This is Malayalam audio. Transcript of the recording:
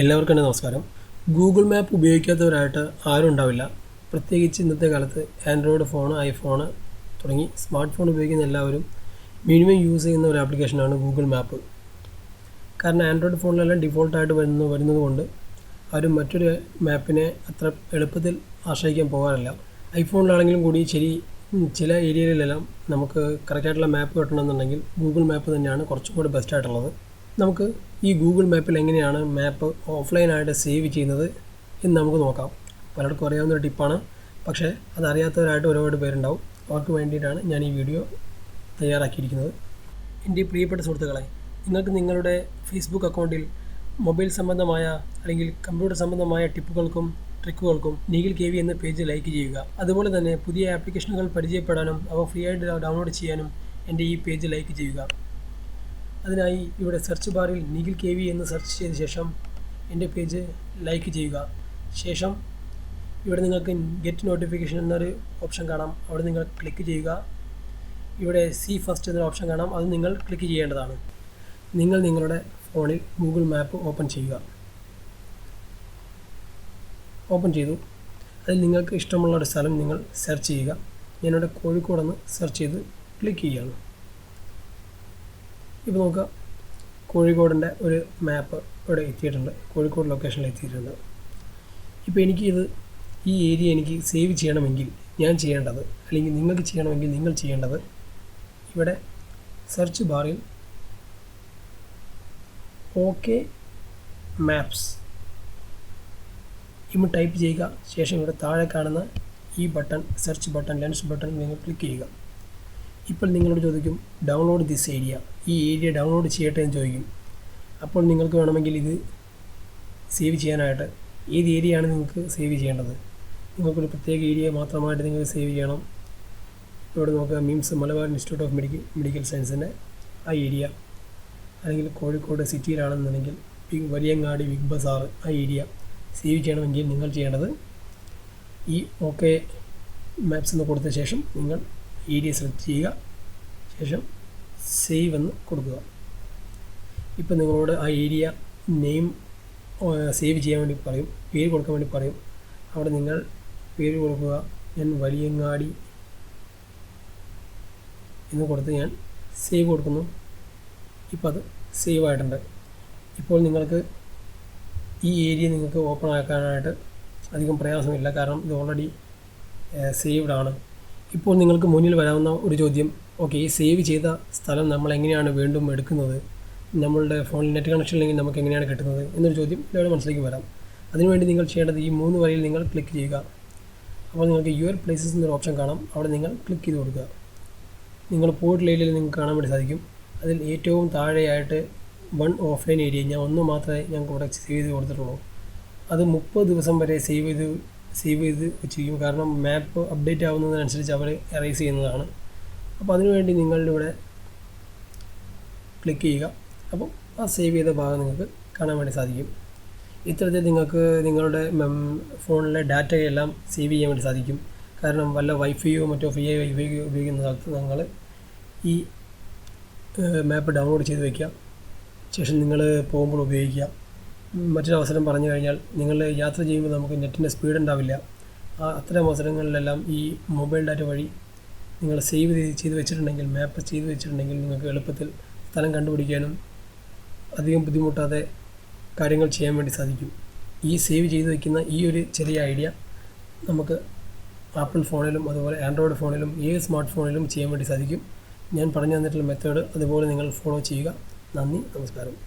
എല്ലാവർക്കും തന്നെ നമസ്കാരം. ഗൂഗിൾ മാപ്പ് ഉപയോഗിക്കാത്തവരായിട്ട് ആരും ഉണ്ടാവില്ല. പ്രത്യേകിച്ച് ഇന്നത്തെ കാലത്ത് ആൻഡ്രോയിഡ് ഫോൺ ഐഫോൺ തുടങ്ങി സ്മാർട്ട് ഫോൺ ഉപയോഗിക്കുന്ന എല്ലാവരും മിനിമം യൂസ് ചെയ്യുന്ന ഒരു ആപ്ലിക്കേഷനാണ് ഗൂഗിൾ മാപ്പ് കാരണം ആൻഡ്രോയിഡ് ഫോണിലെല്ലാം ഡിഫോൾട്ടായിട്ട് വരുന്നു വരുന്നത് കൊണ്ട് ആരും മറ്റൊരു മാപ്പിനെ അത്ര എളുപ്പത്തിൽ ആശ്രയിക്കാൻ പോകാറില്ല. ഐഫോണിലാണെങ്കിലും കൂടി ശരി ചില ഏരിയയിലെല്ലാം നമുക്ക് കറക്റ്റായിട്ടുള്ള മാപ്പ് കിട്ടണമെന്നുണ്ടെങ്കിൽ ഗൂഗിൾ മാപ്പ് തന്നെയാണ് കുറച്ചും കൂടി ബെസ്റ്റ് ആയിട്ടുള്ളത്. നമുക്ക് ഈ ഗൂഗിൾ മാപ്പിൽ എങ്ങനെയാണ് മാപ്പ് ഓഫ്ലൈനായിട്ട് സേവ് ചെയ്യുന്നത് എന്ന് നമുക്ക് നോക്കാം. പലർക്കും അറിയാവുന്ന ഒരു ടിപ്പാണ് പക്ഷേ അതറിയാത്തവരായിട്ട് ഒരുപാട് പേരുണ്ടാവും. അവർക്ക് വേണ്ടിയിട്ടാണ് ഞാൻ ഈ വീഡിയോ തയ്യാറാക്കിയിരിക്കുന്നത്. എന്റെ പ്രിയപ്പെട്ട സുഹൃത്തുക്കളെ നിങ്ങൾക്ക് നിങ്ങളുടെ ഫേസ്ബുക്ക് അക്കൗണ്ടിൽ മൊബൈൽ സംബന്ധമായ അല്ലെങ്കിൽ കമ്പ്യൂട്ടർ സംബന്ധമായ ടിപ്പുകൾക്കും ട്രിക്കുകൾക്കും നീഗിൽ കെ വി എന്ന പേജ് ലൈക്ക് ചെയ്യുക. അതുപോലെ തന്നെ പുതിയ ആപ്ലിക്കേഷനുകൾ പരിചയപ്പെടാനും അവ ഫ്രീ ആയിട്ട് ഡൗൺലോഡ് ചെയ്യാനും എന്റെ ഈ പേജ് ലൈക്ക് ചെയ്യുക. അതിനായി ഇവിടെ സെർച്ച് ബാറിൽ നിഖിൽ കെ വി എന്ന് സെർച്ച് ചെയ്ത ശേഷം എന്റെ പേജ് ലൈക്ക് ചെയ്യുക. ശേഷം ഇവിടെ നിങ്ങൾക്ക് ഗെറ്റ് നോട്ടിഫിക്കേഷൻ എന്നൊരു ഓപ്ഷൻ കാണാം. അവിടെ നിങ്ങൾ ക്ലിക്ക് ചെയ്യുക. ഇവിടെ സി ഫസ്റ്റ് എന്നൊരു ഓപ്ഷൻ കാണാം. അത് നിങ്ങൾ ക്ലിക്ക് ചെയ്യേണ്ടതാണ്. നിങ്ങൾ നിങ്ങളുടെ ഫോണിൽ ഗൂഗിൾ മാപ്പ് ഓപ്പൺ ചെയ്യുക. ഓപ്പൺ ചെയ്തു. അതിൽ നിങ്ങൾക്ക് ഇഷ്ടമുള്ള ഒരു സ്ഥലം നിങ്ങൾ സെർച്ച് ചെയ്യുക. ഞാനിവിടെ കോഴിക്കോടെന്ന് സെർച്ച് ചെയ്ത് ക്ലിക്ക് ചെയ്യുകയാണ്. ഇപ്പോൾ നോക്കുക. കോഴിക്കോടിന്റെ ഒരു മാപ്പ് ഇവിടെ എത്തിയിട്ടുണ്ട്. കോഴിക്കോട് ലൊക്കേഷനിൽ എത്തിയിട്ടുണ്ട്. ഇപ്പോൾ എനിക്ക് ഇത് ഈ ഏരിയ എനിക്ക് സേവ് ചെയ്യണമെങ്കിൽ ഞാൻ ചെയ്യേണ്ടത് അല്ലെങ്കിൽ നിങ്ങൾക്ക് ചെയ്യണമെങ്കിൽ നിങ്ങൾ ചെയ്യേണ്ടത് ഇവിടെ സെർച്ച് ബാറിൽ ഓക്കെ മാപ്സ് ഇമ്മ ടൈപ്പ് ചെയ്യുക. ശേഷം ഇവിടെ താഴെ കാണുന്ന ഈ button search button lens button നിങ്ങൾ ക്ലിക്ക് ചെയ്യുക. ഇപ്പോൾ നിങ്ങളോട് ചോദിക്കും ഡൗൺലോഡ് ദിസ് ഏരിയ ഈ ഏരിയ ഡൗൺലോഡ് ചെയ്യട്ടെ എന്ന് ചോദിക്കും. അപ്പോൾ നിങ്ങൾക്ക് വേണമെങ്കിൽ ഇത് സേവ് ചെയ്യാനായിട്ട് ഏത് ഏരിയയാണ് നിങ്ങൾക്ക് സേവ് ചെയ്യേണ്ടത്? നിങ്ങൾക്കൊരു പ്രത്യേക ഏരിയ മാത്രമായിട്ട് നിങ്ങൾക്ക് സേവ് ചെയ്യണം. ഇവിടെ നോക്കുക MIMS Malabar Institute of Medical Medical സയൻസിന്റെ ആ ഏരിയ അല്ലെങ്കിൽ കോഴിക്കോട് സിറ്റിയിലാണെന്നുണ്ടെങ്കിൽ വലിയങ്ങാടി ബിഗ് ബസാർ ആ ഏരിയ സേവ് ചെയ്യണമെങ്കിൽ നിങ്ങൾ ചെയ്യേണ്ടത് ഈ ഓക്കെ മാപ്സ് എന്ന് കൊടുത്ത ശേഷം നിങ്ങൾ ഏരിയ സെലക്ട് ചെയ്യുക. ശേഷം സേവ് എന്ന് കൊടുക്കുക. ഇപ്പം നിങ്ങളോട് ആ ഏരിയ നെയിം സേവ് ചെയ്യാൻ വേണ്ടി പറയും. പേര് കൊടുക്കാൻ വേണ്ടി പറയും. അവിടെ നിങ്ങൾ പേര് കൊടുക്കുക. ഞാൻ വലിയങ്ങാടി എന്ന് കൊടുത്ത് ഞാൻ സേവ് കൊടുക്കുന്നു. ഇപ്പോൾ അത് സേവ് ആയിട്ടുണ്ട്. ഇപ്പോൾ നിങ്ങൾക്ക് ഈ ഏരിയ നിങ്ങൾക്ക് ഓപ്പൺ ആക്കാനായിട്ട് അധികം പ്രയാസമില്ല. കാരണം ഇത് ഓൾറെഡി സേവ്ഡ് ആണ്. ഇപ്പോൾ നിങ്ങൾക്ക് മുന്നിൽ വരാവുന്ന ഒരു ചോദ്യം ഓക്കെ ഈ സേവ് ചെയ്ത സ്ഥലം നമ്മൾ എങ്ങനെയാണ് വീണ്ടും എടുക്കുന്നത്? നമ്മളുടെ ഫോണിൽ നെറ്റ് കണക്ഷൻ ഇല്ലെങ്കിൽ നമുക്ക് എങ്ങനെയാണ് കിട്ടുന്നത് എന്നൊരു ചോദ്യം ഇവിടെ മനസ്സിലേക്ക് വരാം. അതിനുവേണ്ടി നിങ്ങൾ ചെയ്യേണ്ടത് ഈ മൂന്ന് വരിയിൽ നിങ്ങൾ ക്ലിക്ക് ചെയ്യുക. അപ്പോൾ നിങ്ങൾക്ക് യുവർ പ്ലേസസ് എന്നൊരു ഓപ്ഷൻ കാണാം. അവിടെ നിങ്ങൾ ക്ലിക്ക് ചെയ്ത് കൊടുക്കുക. നിങ്ങൾ പോയിട്ടുള്ള ഏരിയയിൽ നിങ്ങൾക്ക് കാണാൻ വേണ്ടി സാധിക്കും. അതിൽ ഏറ്റവും താഴെയായിട്ട് വൺ ഓഫ്ലൈൻ ഏരിയ ഞാൻ ഒന്ന് മാത്രമേ ഞങ്ങൾക്ക് ഇവിടെ സേവ് ചെയ്ത് കൊടുത്തിട്ടുള്ളൂ. അത് മുപ്പത് ദിവസം വരെ സേവ് ചെയ്ത് സേവ് ചെയ്ത് വെച്ചിരിക്കും. കാരണം മാപ്പ് അപ്ഡേറ്റ് ആവുന്നതിനനുസരിച്ച് അവർ എറേസ് ചെയ്യുന്നതാണ്. അപ്പോൾ അതിനുവേണ്ടി നിങ്ങളുടെ ഇവിടെ ക്ലിക്ക് ചെയ്യുക. അപ്പോൾ ആ സേവ് ചെയ്ത ഭാഗം നിങ്ങൾക്ക് കാണാൻ വേണ്ടി സാധിക്കും. ഇത്തരത്തിൽ നിങ്ങൾക്ക് നിങ്ങളുടെ ഫോണിലെ ഡാറ്റയെല്ലാം സേവ് ചെയ്യാൻ വേണ്ടി സാധിക്കും. കാരണം വല്ല വൈഫൈയോ മറ്റോ ഫ്രീ ആയി വൈഫൈ ഉപയോഗിക്കുന്ന സ്ഥലത്ത് നിങ്ങൾ ഈ മാപ്പ് ഡൗൺലോഡ് ചെയ്ത് വയ്ക്കുക ശേഷം നിങ്ങൾ പോകുമ്പോൾ ഉപയോഗിക്കുക. ഉം, മറ്റൊരു പറഞ്ഞു കഴിഞ്ഞാൽ നിങ്ങൾ യാത്ര ചെയ്യുമ്പോൾ നമുക്ക് നെറ്റിന്റെ സ്പീഡ് ഉണ്ടാവില്ല. അത്തരം അവസരങ്ങളിലെല്ലാം ഈ മൊബൈൽ ഡാറ്റ വഴി നിങ്ങൾ സേവ് ചെയ്ത് വെച്ചിട്ടുണ്ടെങ്കിൽ മാപ്പ് ചെയ്ത് വെച്ചിട്ടുണ്ടെങ്കിൽ നിങ്ങൾക്ക് എളുപ്പത്തിൽ സ്ഥലം കണ്ടുപിടിക്കാനും അധികം ബുദ്ധിമുട്ടാതെ കാര്യങ്ങൾ ചെയ്യാൻ വേണ്ടി സാധിക്കും. ഈ സേവ് ചെയ്ത് വയ്ക്കുന്ന ഈ ഒരു ചെറിയ ഐഡിയ നമുക്ക് ആപ്പിൾ ഫോണിലും അതുപോലെ ആൻഡ്രോയിഡ് ഫോണിലും ഏത് സ്മാർട്ട് ഫോണിലും ചെയ്യാൻ വേണ്ടി സാധിക്കും. ഞാൻ പറഞ്ഞു തന്നിട്ടുള്ള മെത്തേഡ് അതുപോലെ നിങ്ങൾ ഫോളോ ചെയ്യുക. നന്ദി നമസ്കാരം.